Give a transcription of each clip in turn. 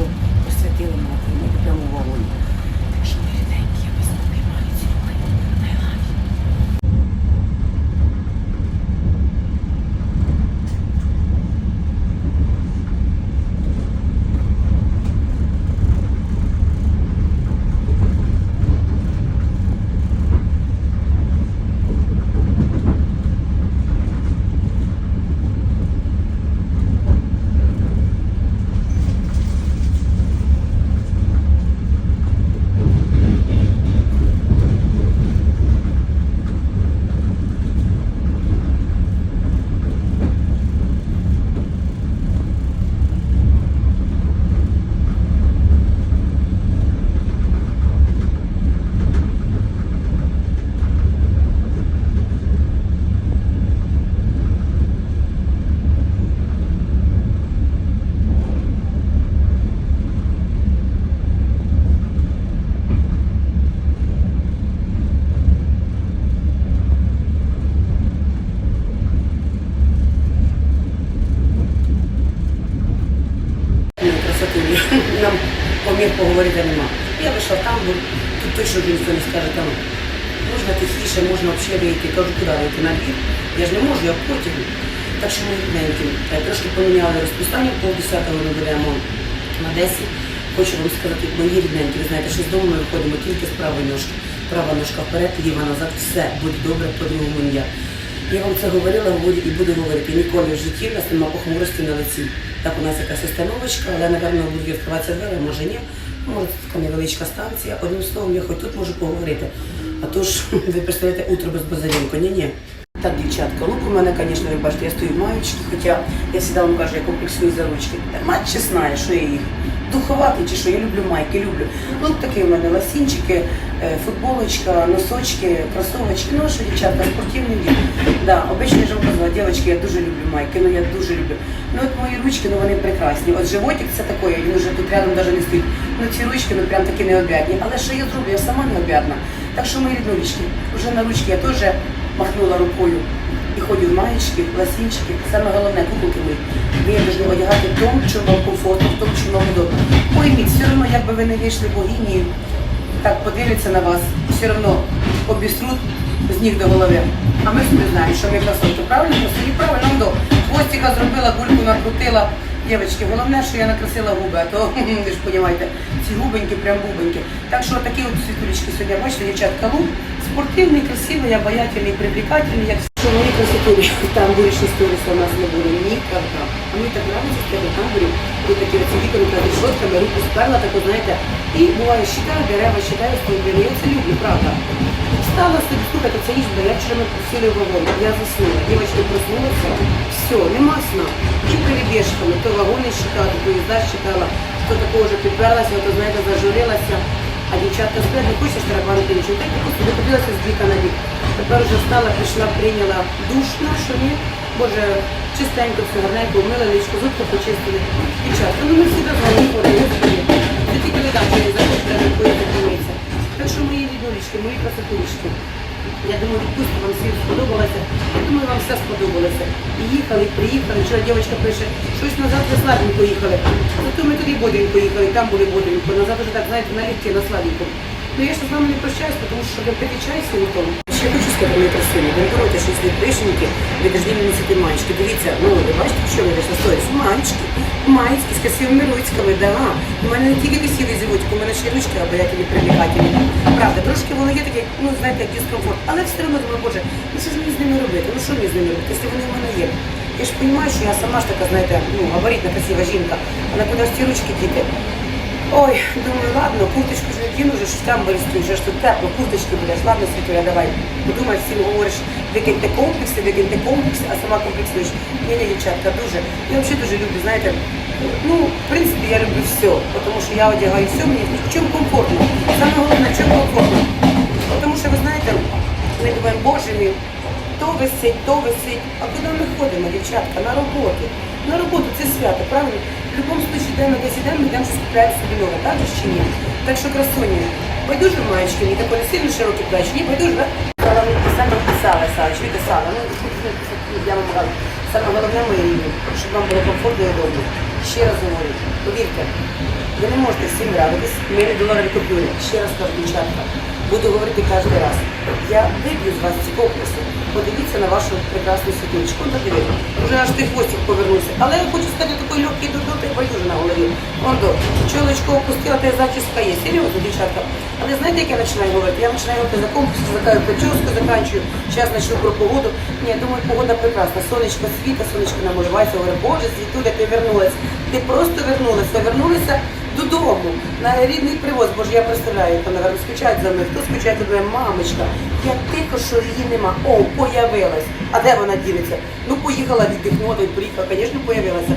що посвятили матері, не прямо вогонь. нам поміг поговорити нема. Я вийшла там, бо тут точно ніхто не скаже, там можна тихіше, можна взагалі вийти, кажу, куди вийти на двір. Я ж не можу, я потім. Так що ми рідненькі. Трошки поміняли розписання, пол десятого ми беремо на 10. Хочу вам сказати, мої рідненькі, ви знаєте, що з дому ми виходимо тільки з правої ножки. Права ножка вперед, ліва назад, все буде добре, по-другому я. Я вам це говорила, говорю і буду говорити. Ніколи в житті в нас нема похмурості на лиці. Так у нас якась установочка, але, напевно, буде відкриватися двері, може ні. Може, це така невеличка станція. Одним словом, я хоч тут можу поговорити. А то ж, ви представляєте, утро без базарінку. Ні-ні. Так, дівчатка, лук у мене, звісно, ви бачите, я стою в маєчці, хоча я завжди вам кажу, я комплексую за ручки. Та мать чи знає, що я їх духовати чи що, я люблю майки, люблю. Лук такий у мене ласінчики, е, футболочка, носочки, кросовочки, ну що, дівчатка, спортивний дім. Да, обично ж казала, дівчатки, я дуже люблю майки, ну я дуже люблю. Ну от мої ручки, ну вони прекрасні. От животик це такое, він вже тут рядом навіть не стоїть. Ну ці ручки, ну прям такі необ'ятні. Але що я зроблю, я сама необ'ятна. Так що мої ріднулечки, вже на ручки я теж махнула рукою і ходю в маєчки, ласінчики. Саме головне, куколки мої. Ви повинні одягати в тому, що вам комфортно, ви не вийшли богині, так подивляться на вас, все одно обісрут з ніг до голови. А ми собі знаємо, що ми красотки. Правильно? Красиві, правильно, до хвостика зробила, бульку накрутила. Дівчатки, головне, що я накрасила губи, а то ви ж розумієте, ці губеньки, прям губеньки. Так що такі от світулечки сьогодні, бачите, дівчатка, лук спортивний, красивий, обаятельний, привлекательний, як що мої красотулі, там більше сторіса у нас не буде ніколи. А мені так нравиться, що в тамбурі, тут такі оці вікна над решотками, руку сперла, так от, знаєте, і буває, щитаю дерева, щитаю стовбини, я це люблю, правда. Встала собі, слухайте, це їжа, я вчора просили вагон, я заснула, дівчатки проснулася, все, нема сна. І перебіжками, то вагони щитала, то поїзда щитала, то такого вже підперлася, то, знаєте, зажурилася. А дівчатка сплять, не хочеш тарабанити нічого. Так я просто викотилася з біка на бік. Тепер вже встала, пішла, прийняла душ нашу, ні? Боже, чистенько, все гарненько, вмила личко, зубки почистили. Дівчатка, ну ми всі давно ходимо, Це тільки видав, що захочу, треба поїхати помитися. Так що мої ріднулічки, мої красотулечки. Я думаю, відпустка вам всім сподобалася. Я думаю, вам все сподобалося. І їхали, приїхали. Вчора дівчинка пише, щось назад ви слабенько їхали. Зато бодренько їхали, там були бодренько. Назад уже так, знаєте, на налегке, на слабенько. Ну я ж з вами не прощаюсь, тому що ви пити чай сьогодні. Ще хочу сказати, мої красиві, ви не коротше, що від пишеньки, ви не носити маєчки. Дивіться, ну ви бачите, що ви вийшли сторіс? Маєчки, маєчки з красивими ручками, да. У мене не тільки красиві зівочки, у мене ще ручки обаятельні, привлекательні. Правда, трошки воно є таке, ну знаєте, як дискомфорт. Але все одно думаю, боже, ну що ж мені з ними робити? Ну що мені з ними робити, якщо вони в мене є? Я ж розумію, що я сама ж така, знаєте, ну, габаритна красива жінка, але куди ж ці ручки діти? Ой, думаю, ладно, курточку ж не кину, вже ж там берестю, вже ж тут тепло, курточки будеш, ладно, Світуля, давай. Подумай, всім говориш, викиньте комплекси, викиньте комплекси, а сама комплексуєш. Ні, ні, дівчатка, дуже. Я взагалі дуже люблю, знаєте, ну, в принципі, я люблю все, тому що я одягаю все, мені чому комфортно. Саме головне, чому комфортно. Тому що, ви знаєте, ми думаємо, боже мій, висить, то висить. А куди ми ходимо, дівчатка? На роботу. На роботу це свято, правильно? В будь-якому випадку, де ми десь ідемо, ми йдемо щось купляємо собі нове, так же чи ні? Так що красуні, байдуже маєчки, ні такої сильно широкі плечі, ні, байдуже, так? Саме саме писала, Савич, ви писала. Ну, я вам кажу, саме головне моє рівні, щоб вам було комфортно і удобно. Ще раз говорю, повірте, ви не можете всім нравитись, ми не доларові купюри. Ще раз кажу, дівчатка, буду говорити кожен раз. Я виб'ю з вас ці комплекси. Подивіться на вашу прекрасну. Ну, дивіться, вже аж той хвостик повернувся. Але я хочу сказати, такий легкий додот і байдуже на голові. Ондо, чолочко опустила, та зачіска є. Серйозно, дівчатка. Але знаєте, як я починаю говорити? Я починаю говорити за комплекс, за каю прическу, заканчую. Зараз почну про погоду. Ні, я думаю, погода прекрасна. Сонечко світа, сонечко намивається. Говорю, Боже, світуля, ти вернулась. Ти просто вернулася. Вернулася додому на рідний привоз, бо ж я представляю, то, напевно, скучають за мною. Хто скучає за мною? Мамочка, як тихо, що її нема. О, появилась. А де вона ділиться? Ну, поїхала віддихнути, приїхала, звісно, появилася.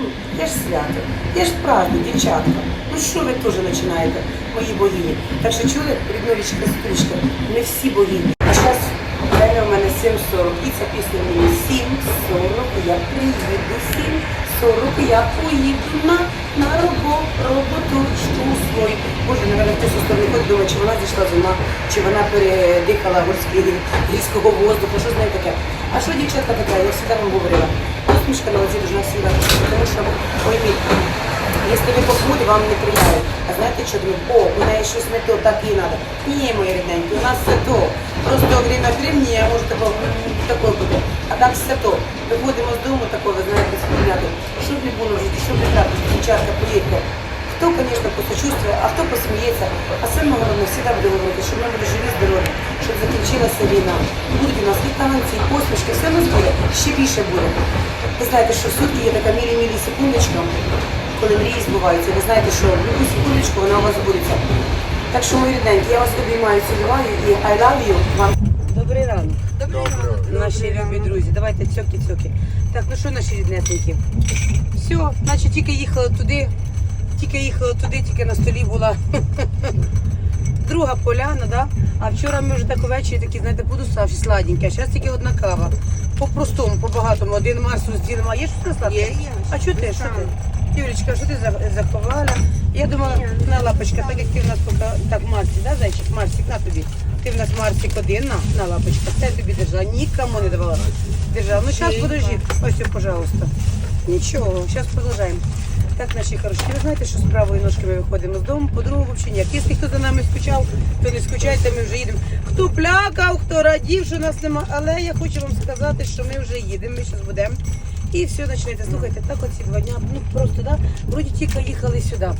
Ну, Я ж свято, я ж праздник, дівчатка. Ну що ви теж починаєте, мої богині? Так що чули, рідновічка, сестричка, не всі богині. А зараз время у мене 7.40, і ця пісня мені 7.40, я приїду 7.40, я поїду на, на робо- роботу свою. Боже, хтось у сторони ходить, думає, чи вона зійшла з ума, чи вона передихала гірський, гірського воздуху, що з нею таке. А що дівчатка така, я завжди вам говорила, усмішка на лиці дуже всегда, тому що, пойміть, Якщо ви похуді, вам не прияють. А знаєте, що думаю, о, у неї щось не то, так їй треба. Ні, мої рідненькі, у нас все то. Просто время можу тако, буде. А так все то. Виходимо з дому такого, знаєте, спільняти. Щоб не було в житті, щоб не трапилось, дівчатка, повірте. Хто, звісно, посочувствує, а хто посміється. А саме головне, завжди буде говорити, щоб ми були живі, здорові, щоб закінчилася війна. Будуть у нас і танці, і посмішки, все у нас буде, ще більше буде. Ви знаєте, що в сутки є така мілі-мілі секундочка, коли мрії збуваються. Ви знаєте, що в секундочку вона у вас збудеться. Так що, мої рідненькі, я вас обіймаю, цілюваю і I love you вам. Добрий ранок. Наші любі друзі, давайте цьоки-цьоки. Так, ну що наші ріднесенькі? Все, значить тільки їхали туди, тільки їхали туди, тільки на столі була друга поляна, да? А вчора ми вже так увечері такі, знаєте, подуставші сладенькі, а зараз тільки одна кава. По-простому, по-багатому, один Марс розділимо. А є щось сладке? Є, є. А що ти? Що ти? Юлечка, що ти заховала? Я думала, на лапочка, так як ти в нас поки так Марсик, да, зайчик? Марсик, на тобі. Ти в нас Марсик один, на, на лапочка. Це я тобі держала, нікому не давала. Держала. Ну зараз подожди. Ось, ось, пожалуйста. Нічого, зараз продовжаємо. Так, наші хороші, ви знаєте, що з правої ножки ми виходимо з дому, по-другому взагалі ніяк. Якщо хто за нами скучав, то не скучайте, ми вже їдемо. Хто плакав, хто радів, що нас нема. Але я хочу вам сказати, що ми вже їдемо, ми зараз будемо. І все почнете. Слухайте, так оці два дня, ну просто, да, вроді тільки їхали сюди.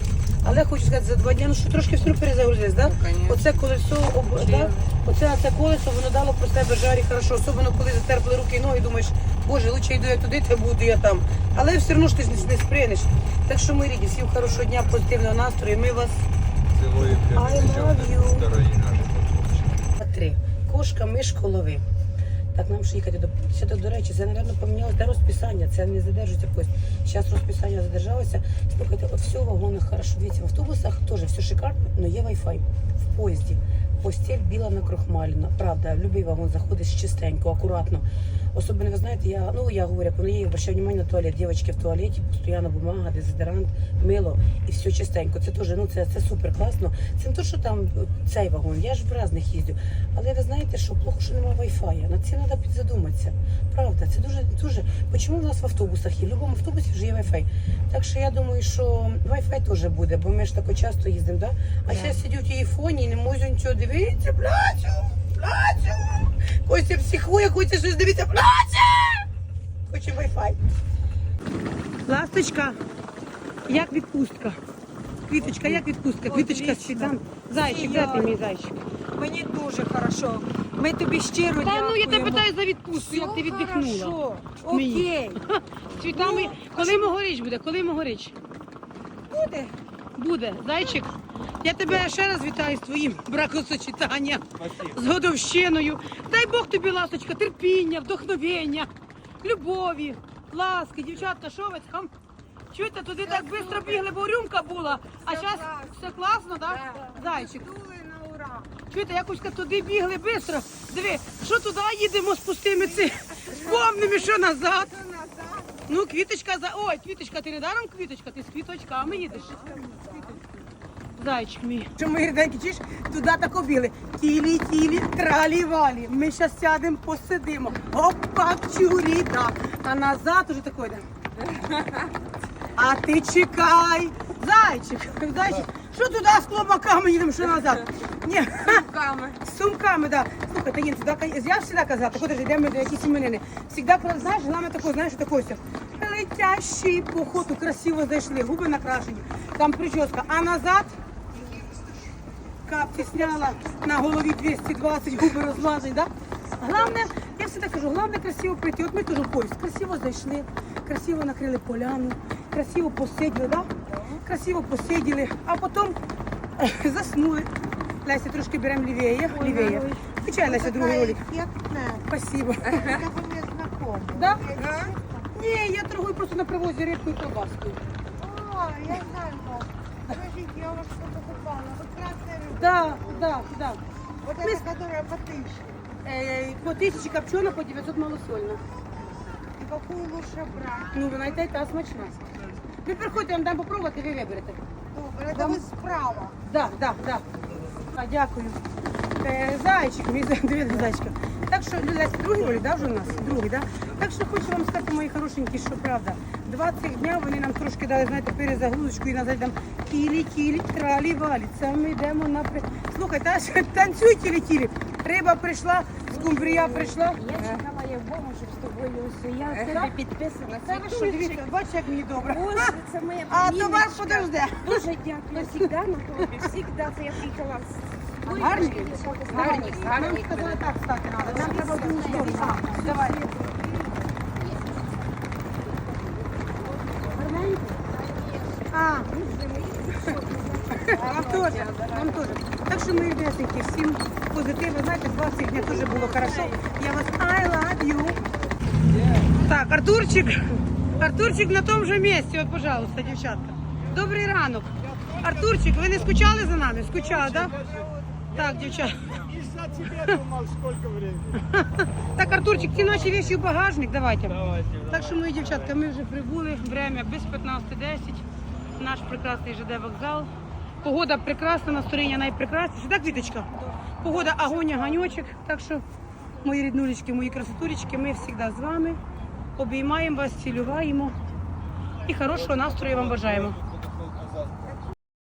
Але хочу сказати, за два дня, ну що трошки все перезагрузились, да? конечно. Оце колесо, об, да? оце, це колесо, воно дало про себе жарі хорошо, особливо коли затерпли руки і ноги, думаєш, боже, лучше йду я туди, то буду я там. Але все одно ж ти ж не, не спринеш. Так що ми ріді, всім хорошого дня, позитивного настрою. Ми вас Цілої I love you. наші три. Кошка, миш, колови. Так, нам ще їхати до до речі, це, напевно, помінялося те розписання, це не задержується поїзд. Зараз розписання задержалося. Слухайте, от все в вагонах хорошо. Дивіться, в автобусах теж все шикарно, але є Wi-Fi в поїзді. Постіль біла накрохмалена. Правда, в будь-який вагон заходиш чистенько, акуратно. Особливо, ви знаєте, я, ну, я говорю, я обращаю внимание на туалет, дівчатки в туалеті, постійно бумага, дезодорант, мило і все чистенько. Це теж, ну, це, це супер класно. Це не то, що там цей вагон, я ж в різних їздю. Але ви знаєте, що плохо, що немає Wi-Fi. Над цим треба підзадуматися. Правда, це дуже дуже. Чому в нас в автобусах є? В будь-якому автобусі вже є Wi-Fi. Так що я думаю, що Wi-Fi теж буде, бо ми ж так часто їздимо, да? А зараз сидять у телефоні і не можуть нічого дивитися, плачу, плачу. Костя психує, хоче щось дивитися, плаче. Хоче Wi-Fi. Ласточка, як відпустка? Квіточка, як відпустка? Квіточка з цвітами. Зайчик, де ти мій зайчик? Мені дуже хорошо. Ми тобі щиро Та ну я тебе питаю за відпустку, як ти Все віддихнула. хорошо. Окей. З Цвітами, коли могоріч буде, коли могоріч? Буде. Буде, зайчик. Я тебе ще раз вітаю з твоїм бракосочетанням, з годовщиною. Дай Бог тобі, ласточка, терпіння, вдохновення, любові, ласки, дівчатка, що ви там? Чуєте, туди так швидко бігли, бо рюмка була, а зараз все класно, так? Зайчик. На ура. Чуєте, якось туди бігли швидко. Диви, що туди їдемо з пустими ци, з повними, що назад. Ну, квіточка за. Ой, квіточка, ти не даром квіточка, ти з квіточками їдеш. Зайчик мій. Що ми ріденькі, чиш, туди так обіли. Тілі, тілі, тралі валі. Ми зараз сядемо, посидимо. Опа, чуріта. А назад уже такой йде. А ти чекай. Зайчик, зайчик. Що туди з клобаками їдемо, що назад? Ні. Руками. З сумками, да. Слухай, Таїн, всегда, я завжди казала, так от йдемо до якісь іменини. Всегда, коли, знаєш, головне тако, знаєш, тако все. Летящий походу, красиво зайшли, губи накрашені, там прическа, а назад капці сняла, на голові 220, губи розлазить, да? Главне, я всегда кажу, главне красиво прийти. От ми теж в поїзд, красиво зайшли, красиво накрили поляну, красиво посиділи, да? Красиво посиділи, а потім заснули. Леся, трошки беремо лівіє, лівіє. Включай, Леся, другий ролик. Спасибо. Да? Ні, я торгую просто на привозі рибку і колбаскою. О, я знаю вас. Подождите, я вас покупала. Вот красная рыба. Да, да, да. Вот Мы- эта, которая по тысяче. Е, по тисячі копчена, по 900 малосольна. И какую лучше брать? Ну, вона і та, і та смачна. Ви приходьте, я вам дам попробувати, ви виберете. Добре, это вы справа. Да, да, да. А, дякую. Е, Зайчик, мій за- диви, зайчика. Так що, Люля, другий ролик, да, вже у нас? Другий, да? Так що хочу вам сказати, мої хорошенькі, що правда. 20 днів вони нам трошки дали, знаєте, перезагрузочку і назад там тілі-тілі, тралі-валі. Це ми йдемо на... при- Слухай, та, ж танцюй тілі-тілі. Риба прийшла, скумбрія прийшла. Я чекала я Богу, щоб з тобою усе. Я в тебе підписана. Це ви що, дивіться, як мені добре. Боже, це моя А племінничка. товар подожде. Дуже дякую. Всігда на тобі. Всігда це я приїхала з... Гарні? Гарні, Нам гарні. сказали так стати треба. Нам треба одну сторону. А, Давай. А, вам теж, вам теж. Так що ми ребятеньки, всім позитиву. Знаєте, 20 днів теж було хорошо. Я вас I love you. Так, Артурчик, Артурчик на тому же місці, от, пожалуйста, дівчатка. Добрий ранок. Артурчик, ви не скучали за нами? Скучали, так? Да? Так, дівчата. Из-за тебя думал, сколько времени. Так, Артурчик, ті наші вещи в багажник, давайте. Давайте. Так що, мої дівчатка, ми вже прибули, время без 15.10, наш прекрасний ЖД вокзал. Погода прекрасна, настроєння найпрекрасніше. Так, Віточка? Погода огонь, ганьочок. Так що, мої ріднулечки, мої красотулечки, ми завжди з вами. Обіймаємо вас, цілюваємо. І хорошого настрою вам бажаємо.